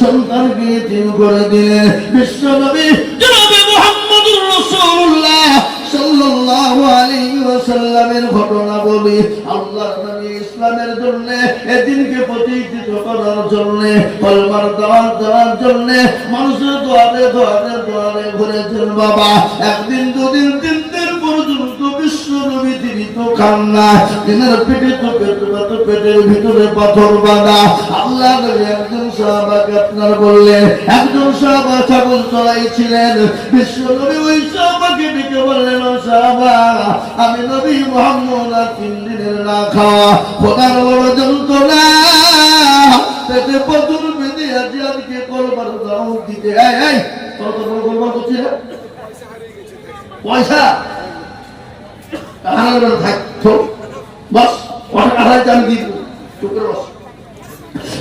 সন্তানকে তিন করে দিলেন বিশ্ব নবী জনাবে মুহাম্মদুর রাসূলুল্লাহ সাল্লাল্লাহু আলাইহি ওয়াসাল্লামের ঘটনা বলি, আল্লাহর নবী ইসলামের জন্য, এদিনকে প্রতিষ্ঠিত করার জন্য, কলমার দাওয়াত দেওয়ার জন্য, মানুষের বাবা। একদিন, দুদিন, তিন তিনি না দিনের পেটে তো পেট পেটের ভিতরে পাথর বাঁধা। আল্লাহ একজন সাহাবাকে আপনার বললেন একজন সাহাবা ছাগল চড়াইছিলেন। বিশ্ব নবী ওই সাহাবাকে ডেকে বললেন সাহাবা, আমি নবী মোহাম্মদ আর তিন দিনের না খাওয়া, খোদার বড় যন্ত্রণা। পেটে পাথর বেঁধে আজ আজকে করবার দাও দিতে? এই এই বড় করবার করছি রে? পয়সা কাহার থাকতো বস কাহার আমি দিয়ে দেবো। চুপ করে বস।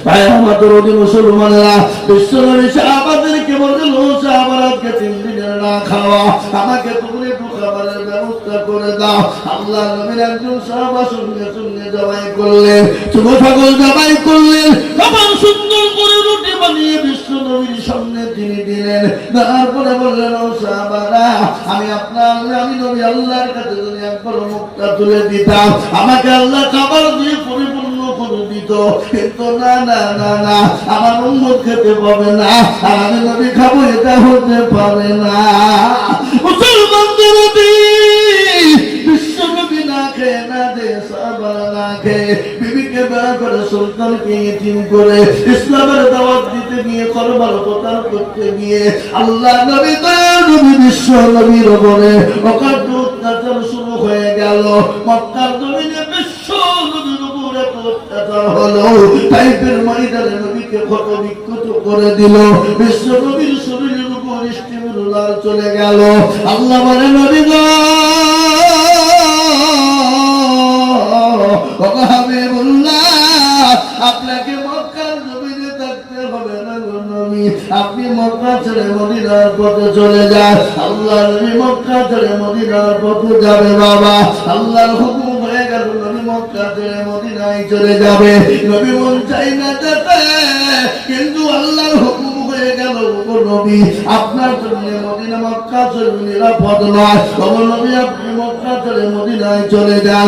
ভাই আমাদের অধীন মুসলমানরা বিশ্বনবী সাহাবাদেরকে বললেন ও সাহাবারাতকে তিন দিনের না খাওয়া, আমাকে করে দাও। আল্লাহ নবীর একজন সাহাবা সঙ্গে সঙ্গে জবাই করলেন। ছোট ছাগল জবাই করলেন। খাবার সুন্দর করে রুটি বানিয়ে বিশ্ব নবীর সামনে তিনি দিলেন। তারপরে বললেন, ও সাহাবারা, আমি আপনার, আমি নবী আল্লাহর কাছে যদি একবার মুখটা তুলে দিতাম, আমাকে আল্লাহ খাবার দিয়ে পরিপূর্ণ আমার খাব, এটা হতে পারে না। মুসলমান দরদি বিশ্ব নবী না দে সাবার না খেয়ে বিবিকে বেড়া করে সুলতানকে ইতিম করে ইসলামের দাওয়াত দিতে গিয়ে, করবার প্রচার করতে গিয়ে, আল্লাহ নবী দয়া নবী, বিশ্ব নবীর ওপরে অকাট্য অত্যাচার শুরু গেল। মক্কার জমিনে বিশ্ব নবীর উপরে অত্যাচার হলো। টাইপের ময়দানে নবীকে ক্ষত বিক্ষত করে দিল। বিশ্ব নবীর শরীরের উপর চলে গেল। আল্লাহ বলে, নবী হাবিবুল্লাহ, আপনাকে মক্কার জমিনে থাকতে হবে না নবী। আপনি মক্কা ছেড়ে মদিনার পথে চলে যান। আল্লাহ নবী মক্কা ছেড়ে মদিনার পথে যাবে বাবা। আল্লাহর হুকুম হয়ে গেল নবী মক্কা ছেড়ে মদিনায় চলে যাবে। নবী মন চাই না যেতে কিন্তু আল্লাহর হুকুম আপনার জন্য মদিনা মক্কা ছেড়ে নিরাপদ নয়। নবী আপনি মক্কা ছেড়ে মদিনায় চলে যান।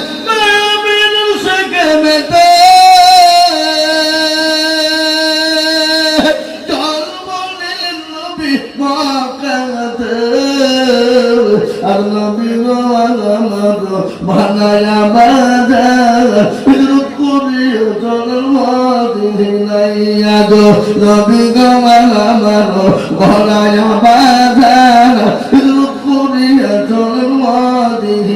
গো নবী গো আমার বানায়া বাজার রুকুরিয়া চলন মদিনায়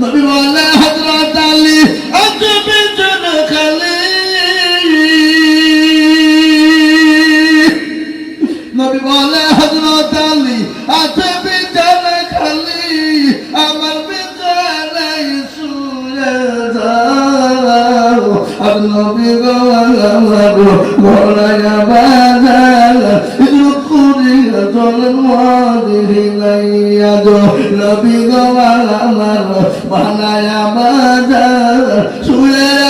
নবী বলে, হযরত আলী আজে বিজন খালি। নবী বলে, হযরত আলী আছে বানায়া বাজার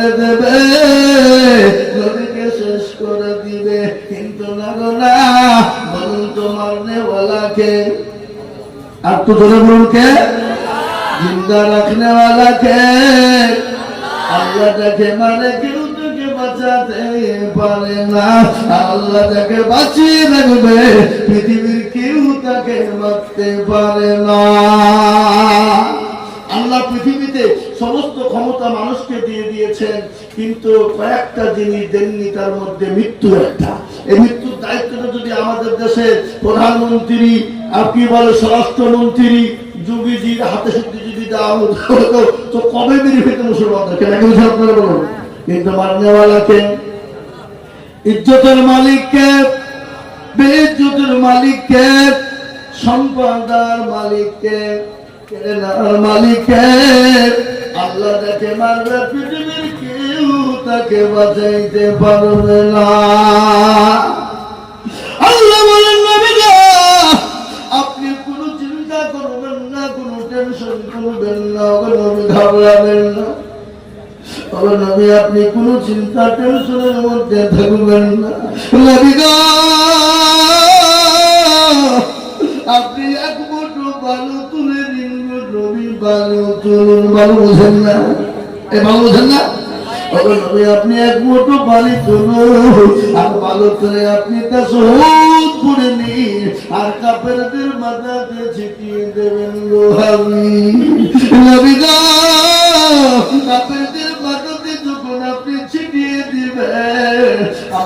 মানে আল্লাহ পৃথিবীতে সমস্ত ক্ষমতা মানুষকে দিয়ে দিয়েছেন, কিন্তু কয়েকটা জিনিস দেননি, তার মধ্যে মৃত্যু একটা। এই মৃত্যুর দায়িত্বটা যদি আমাদের দেশের প্রধানমন্ত্রী কি বলে স্বরাষ্ট্রমন্ত্রী যোগীজির হাতে শুদ্ধি যদি দেওয়া তো কবে বেরিয়ে ফেলতে আগে আপনারা বলুন। কিন্তু মারনেওয়ালাকে ইজ্জতের মালিককে, বেইজ্জতের মালিককে সম্পদার মালিককে মালিককে, আল্লাহ যাকে মারবে পৃথিবীর কেউ তাকে বাঁচাইতে পারবে না। কোনো না? আপনি চিন্তা টেনশনের মধ্যে থাকবেন না। আপনি এক মুঠো বালু তুলে দিন বালু তুলুন। বালু বোঝেন না? এ বালু বোঝেন না? আপনি এক বালি আর বালু তুলে আপনি তা সহজ করে আর মাথাতে ছিটিয়ে দেবেন গো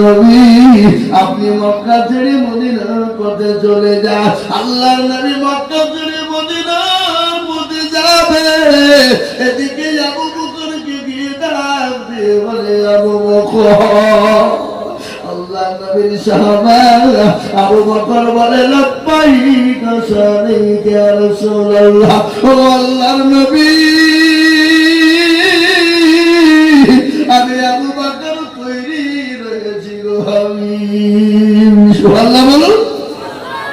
নবী আপনি মক্কা ছেড়ে মদিনার পথে চলে যান আল্লাহ নবী মক্কা ছেড়ে মদিনার পথে যাবে এদিকে আবু বকরকে গিয়ে বলে আবু বকর আল্লাহ নবীর সাহাবা আবু বকর বলে ইয়া রাসূলুল্লাহ ও আল্লাহর নবী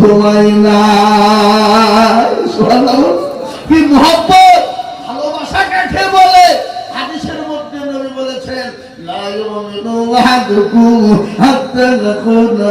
ঘুমাই না। কি মোহব্বত ভালোবাসা কাকে বলে হাদিসের মধ্যে নবী বলেছেন, লা ইউমিনু আহাদুকুম হাত্তা নাকুনা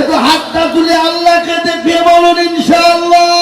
একটু হাতটা তুলে আল্লাহকে দেখিয়ে বলুন ইনশাল্লাহ